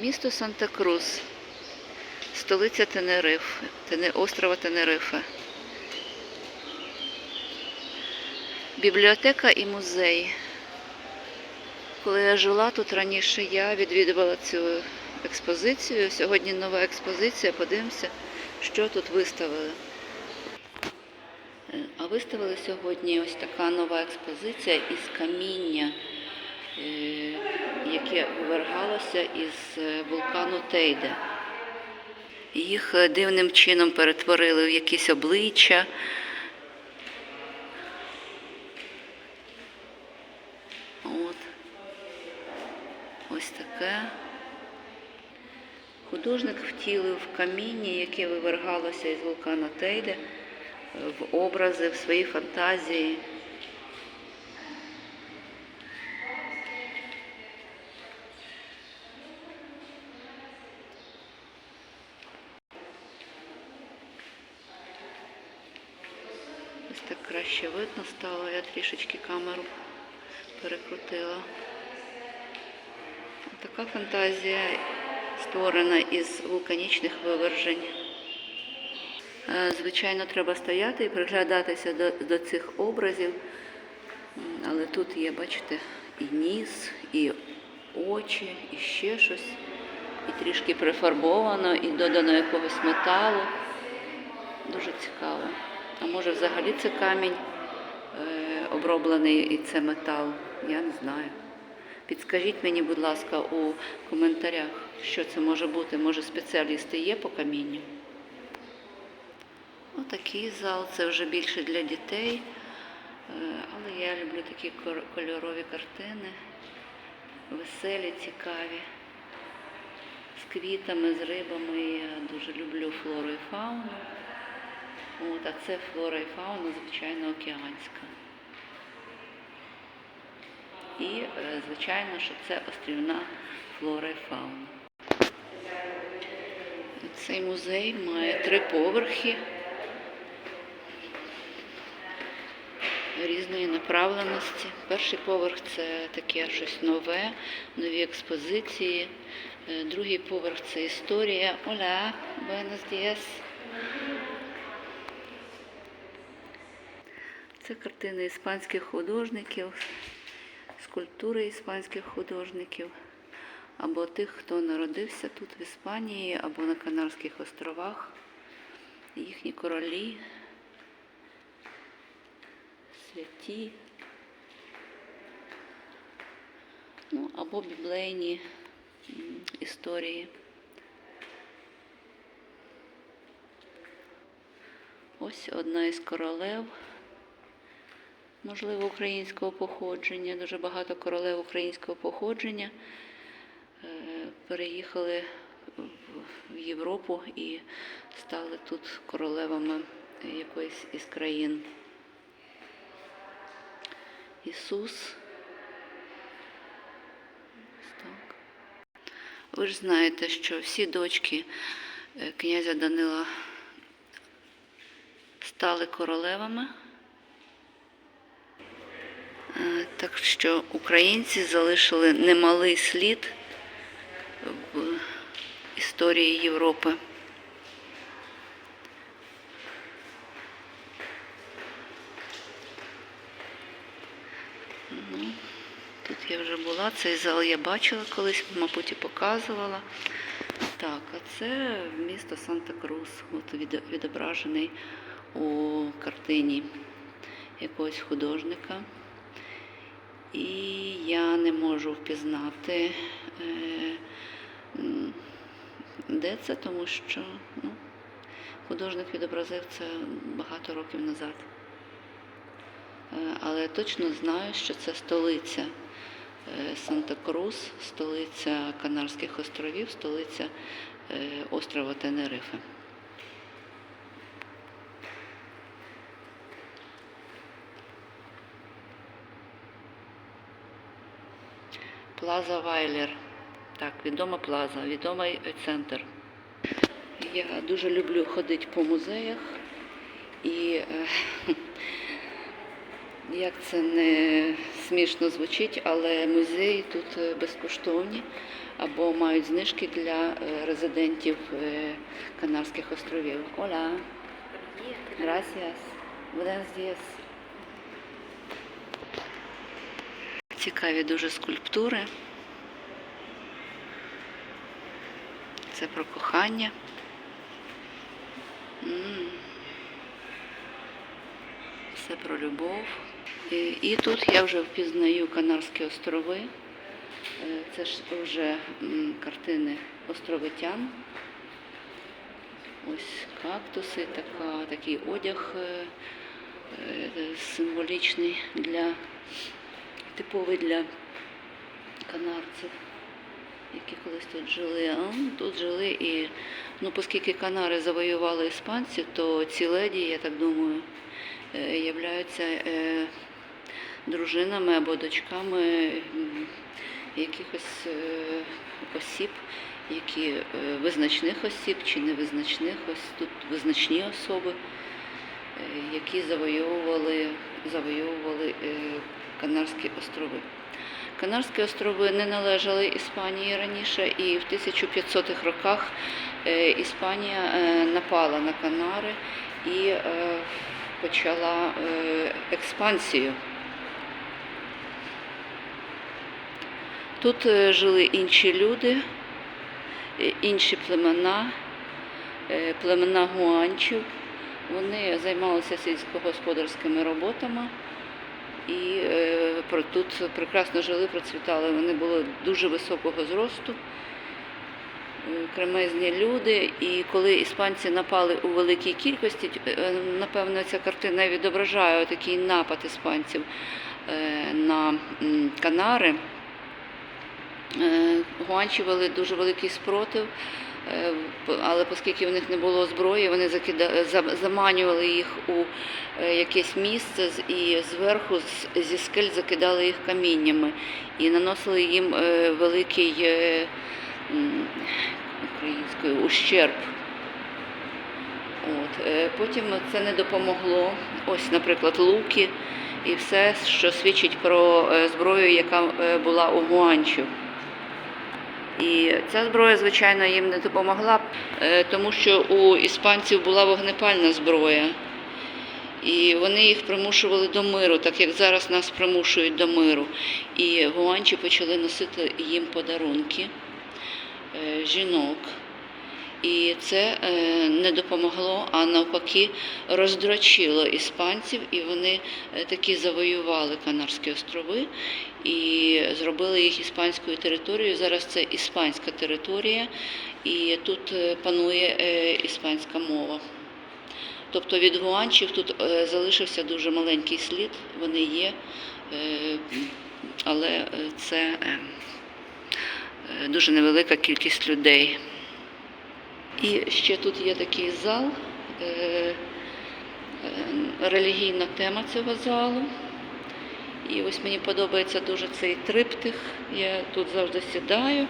Місто Санта-Крус, столиця Тенериф, острова Тенерифе. Бібліотека і музей. Коли я жила тут раніше, я відвідувала цю експозицію. Сьогодні нова експозиція. Подивимося, що тут виставили. А виставили сьогодні ось така нова експозиція із каміння, е, яке вивергалося із е, вулкану Тейде. Їх е, дивним чином перетворили в якісь обличчя. От. Ось таке. Художник втілив каміння, яке вивергалося із вулкана Тейде, е, в образи, в свої фантазії. Ось так краще видно стало, я трішечки камеру перекрутила. Така фантазія створена із вулканічних вивержень. Е, Звичайно, треба стояти і приглядатися до, до цих образів. Але тут є, бачите, і ніс, і очі, і ще щось. І трішки прифарбовано, і додано якогось металу. Дуже цікаво. А може взагалі це камінь е, оброблений і це метал? Я не знаю. Підскажіть мені, будь ласка, у коментарях, що це може бути. Може спеціалісти є по камінню? Отакий зал, це вже більше для дітей. Е, Але я люблю такі кольорові картини, веселі, цікаві, з квітами, з рибами. Я дуже люблю флору і фауну. От, а це флора і фауна, звичайно, океанська. І, е, звичайно, що це острівна флора і фауна. Цей музей має три поверхи різної направленості. Перший поверх це таке щось нове, нові експозиції. Е, Другий поверх це історія. Оля, buenos días. Це картини іспанських художників, скульптури іспанських художників, або тих, хто народився тут в Іспанії, або на Канарських островах, їхні королі, святі, ну, або біблейні історії. Ось одна із королев можливо, українського походження. Дуже багато королев українського походження е, переїхали в- Європу і стали тут королевами якоїсь із країн. Ісус. Так. Ви ж знаєте, що всі дочки е, князя Данила стали королевами. Е, Так що українці залишили немалий слід в історії Європи. Ну, Тут я вже була, цей зал я бачила колись, мабуть, і показувала. Так, а це місто Санта-Крус, от відображений у картині якогось художника. І я не можу впізнати, е, де це, тому що ну, художник відобразив це багато років назад. Е, Але точно знаю, що це столиця е, Санта-Крус, столиця Канарських островів, столиця острова Тенерифе. Плаза Вайлер. Так, відома плаза, відомий центр. Я дуже люблю ходити по музеях і е, як це не смішно звучить, але музеї тут е, безкоштовні. або мають знижки для е, резидентів Канарських островів. Оля, gracias. Buenos días. Цікаві дуже скульптури. Це про кохання. Все про любов. І, і тут я вже впізнаю Канарські острови. Е, Це ж вже картини островитян. Ось кактуси, така, такий одяг е, е, символічний для типовий для канарців, які колись тут жили. А тут жили і, ну, оскільки Канари завоювали іспанці, то ці леді, я так думаю, е, являються е, дружинами або дочками якихось е, осіб, які визначних осіб чи невизначних, ось тут визначні особи, які завойовували, завойовували Канарські острови. Канарські острови не належали Іспанії раніше, і в 1500-х роках е, Іспанія е, напала на Канари і е, почала експансію. Тут жили інші люди, інші племена, племена гуанчів. Вони займалися сільськогосподарськими роботами і е, тут прекрасно жили, процвітали. Вони були дуже високого зросту, е, кремезні люди. І коли іспанці напали у великій кількості, е, напевно, ця картина відображає такий напад іспанців на Канари. Гуанчі вели дуже великий спротив, але оскільки в них не було зброї, вони закида... за- заманювали їх у е, якесь місце і зверху зі скель закидали їх каміннями і наносили їм е, великий е, м, українською ущерб. От. е, Потім це не допомогло. Ось, наприклад, луки і все, що свідчить про е, зброю, яка е, була у гуанчів. І ця зброя, звичайно, їм не допомогла, е, тому що у іспанців була вогнепальна зброя. І вони їх примушували до миру, так як зараз нас примушують до миру. І гуанчі почали носити їм подарунки е, жінок. І це е, не допомогло, а навпаки роздрочило іспанців, і вони е, таки завоювали Канарські острови і зробили їх іспанською територією. Зараз це іспанська територія, і тут е, панує іспанська мова. Тобто від гуанчів тут залишився дуже маленький слід, вони є, але це дуже невелика кількість людей. І ще тут є такий зал, е, е, релігійна тема цього залу. І ось мені подобається дуже цей триптих. Я тут завжди сідаю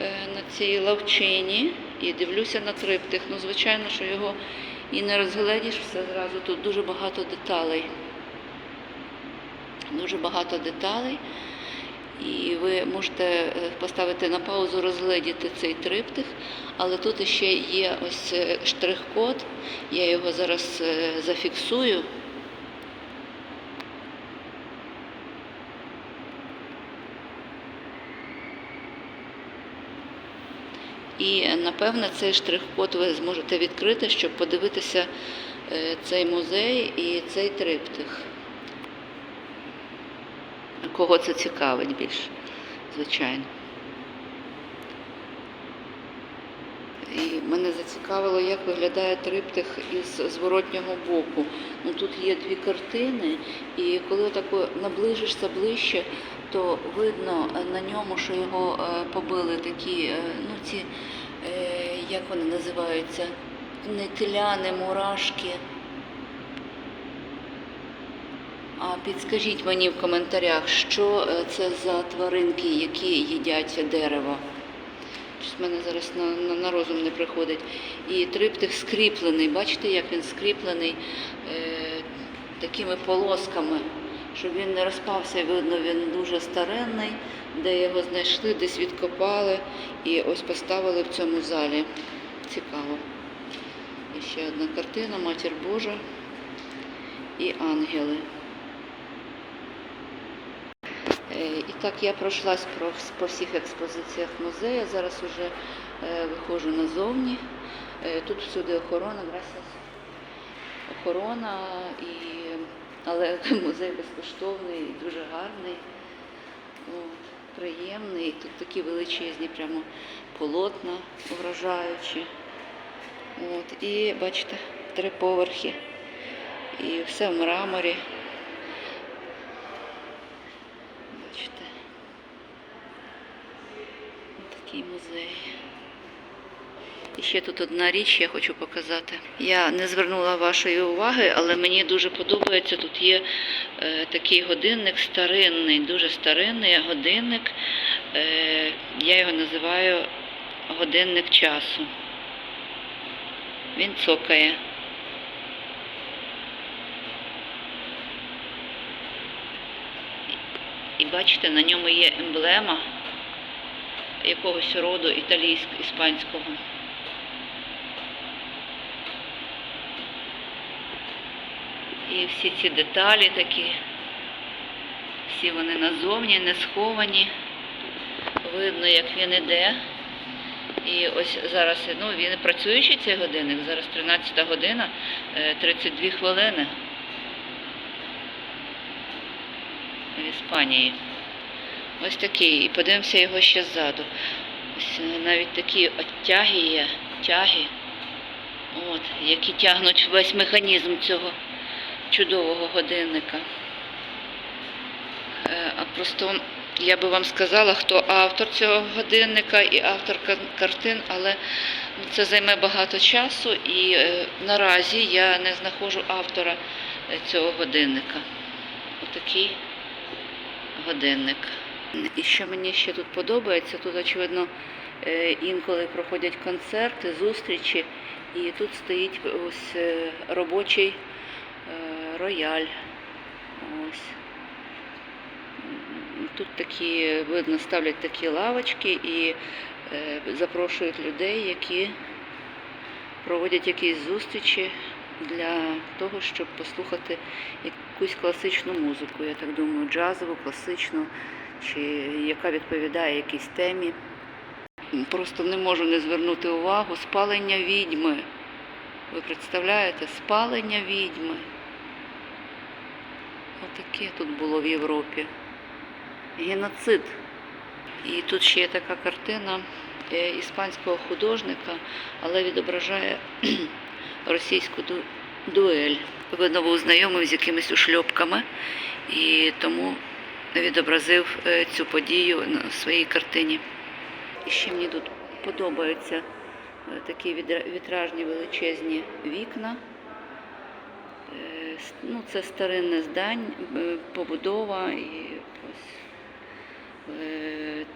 е, на цій лавчині і дивлюся на триптих. Ну, звичайно, що його і не розгледіш все зразу. Тут дуже багато деталей. Дуже багато деталей. І ви можете е, поставити на паузу, розгледіти цей триптих, але тут ще є ось е, штрих-код. Я його зараз е, зафіксую. І напевне цей штрих-код ви зможете відкрити, щоб подивитися цей музей і цей триптих. Кого це цікавить більше, звичайно. І мене зацікавило, як виглядає триптих із зворотнього боку. Ну, тут є дві картини, і коли тако наближишся ближче, то видно е, на ньому, що його е, побили такі, е, ну ці, як вони називаються, не теляни, мурашки. А підскажіть мені в коментарях, що е, це за тваринки, які їдять дерево. Щось в мене зараз на, на, на розум не приходить. І триптих скріплений. Бачите, як він скріплений е, такими полосками, щоб він не розпався. Видно, він дуже старенний, де його знайшли, десь відкопали і ось поставили в цьому залі. Цікаво. І ще одна картина Матір Божа і ангели. Е, І так я пройшлась про, по всіх експозиціях музею. Зараз вже е, виходжу назовні. Е, тут всюди охорона, охорона, і, але музей безкоштовний, дуже гарний, от, приємний. Тут такі величезні прямо полотна вражаючі. От, і бачите, три поверхи. І все в мраморі. Бачите. Такий музей. І ще тут одна річ я хочу показати. Я не звернула вашої уваги, але мені дуже подобається. Тут є е, такий годинник старинний, дуже старинний годинник. Е, я його називаю годинник часу. Він цокає. Бачите, на ньому є емблема якогось роду італійського, іспанського. І всі ці деталі такі, всі вони назовні, не сховані. Видно, як він іде. І ось зараз ну, він працюючий цей годинник, зараз 13 година, е, 32 хвилини в Іспанії. Ось такий. І подивимося його ще ззаду. Ось навіть такі оттяги є, тяги, от, які тягнуть весь механізм цього чудового годинника. Е, А просто я би вам сказала, хто автор цього годинника і автор картин, але ну, це займе багато часу і е, наразі я не знаходжу автора е, цього годинника. Отакий годинник. І що мені ще тут подобається, тут, очевидно, е, інколи проходять концерти, зустрічі, і тут стоїть ось е, робочий е, рояль. Ось. Тут такі, видно, ставлять такі лавочки і запрошують людей, які проводять якісь зустрічі для того, щоб послухати якусь класичну музику. Я так думаю, джазову, класичну, чи яка відповідає якійсь темі. Просто не можу не звернути увагу. Спалення відьми. Ви представляєте, спалення відьми. Отаке тут було в Європі. Геноцид. І тут ще є така картина е, іспанського художника, але відображає російську дуель. Видно, був з якимись ушльопками і тому відобразив е, цю подію на своїй картині. І ще мені тут подобаються е, такі вітражні величезні вікна. Е, Ну, це старинне здань, побудова і ось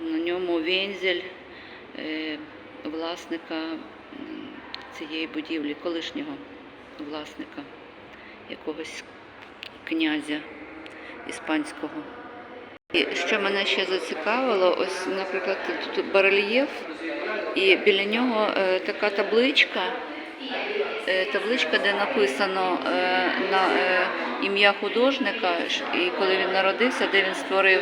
на ньому вензель власника цієї будівлі, колишнього власника, якогось князя іспанського. І що мене ще зацікавило, ось, наприклад, тут барельєф, і біля нього е, така табличка, е, табличка, де написано е, на е, ім'я художника, і коли він народився, де він створив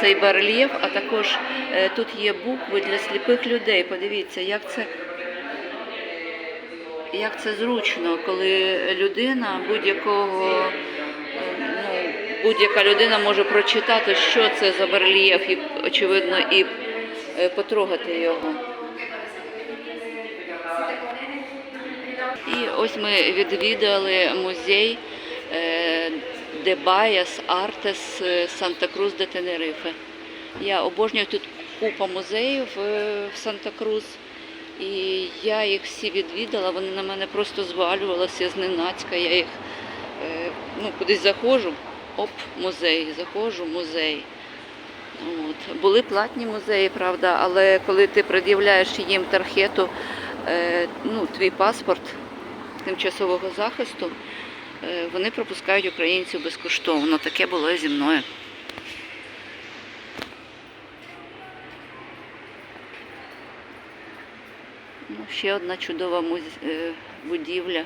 цей барельєф, а також е, тут є букви для сліпих людей. Подивіться, як це. Як це зручно, коли людина будь-якого е, ну, будь-яка людина може прочитати, що це за барельєф, і очевидно, і е, потрогати його. І ось ми відвідали музей е, де Баяс Артес Санта-Крус де Тенерифе. Я обожнюю тут купа музеїв в Санта-Крус. І я їх всі відвідала, вони на мене просто звалювалися зненацька. Я їх е, ну, кудись заходжу, оп, музей, заходжу, музей. От. Були платні музеї, правда, але коли ти пред'являєш їм тархету, е, ну, твій паспорт тимчасового захисту, е, вони пропускають українців безкоштовно. Таке було зі мною. Ще одна чудова е, будівля,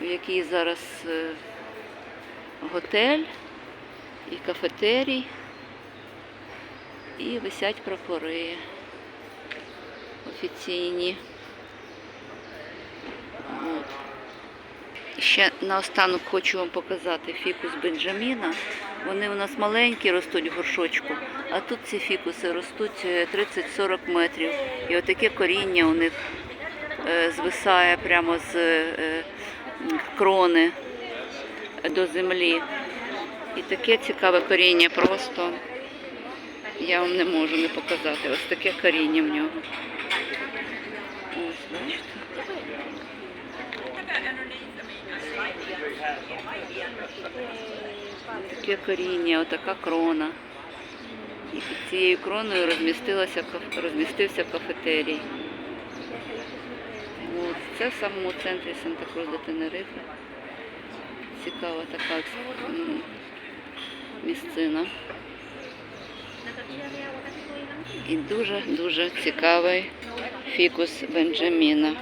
в якій зараз е, готель і кафетерій, і висять прапори офіційні. От. Ще наостанок хочу вам показати фікус Бенджаміна. Вони у нас маленькі ростуть в горшочку, а тут ці фікуси ростуть е, 30-40 метрів. І отаке коріння у них е, звисає прямо з е, крони до землі. І таке цікаве коріння просто я вам не можу не показати. Ось таке коріння в нього. Ось, бачите. Таке коріння, отака крона. І під цією кроною розмістилася, розмістився кафетерій. От. Це в самому центрі Санта-Крус де Тенерифе. Цікава така місцина. І дуже-дуже цікавий фікус Бенджаміна.